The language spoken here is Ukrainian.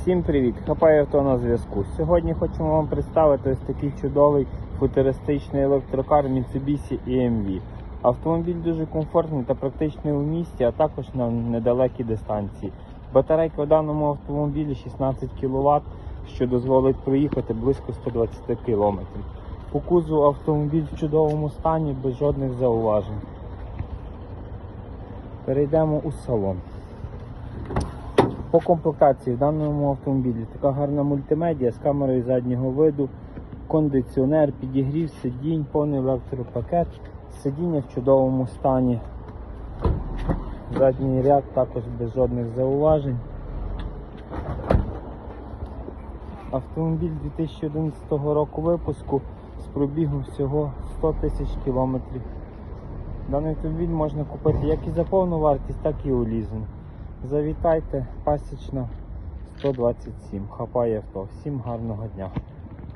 Всім привіт! Хапає авто на зв'язку. Сьогодні хочемо вам представити ось такий чудовий футуристичний електрокар Mitsubishi EMV. Автомобіль дуже комфортний та практичний у місті, а також на недалекій дистанції. Батарейка в даному автомобілі 16 кВт, що дозволить проїхати близько 120 км. По кузову автомобіль в чудовому стані, без жодних зауважень. Перейдемо у салон. По комплектації в даному автомобілі така гарна мультимедіа з камерою заднього виду, кондиціонер, підігрів сидінь, повний електропакет, сидіння в чудовому стані. Задній ряд також без жодних зауважень. Автомобіль 2011 року випуску з пробігом всього 100 тисяч кілометрів. Даний автомобіль можна купити як і за повну вартість, так і у лізинг. Завітайте, пасічна 127. Хапає авто. Всім гарного дня.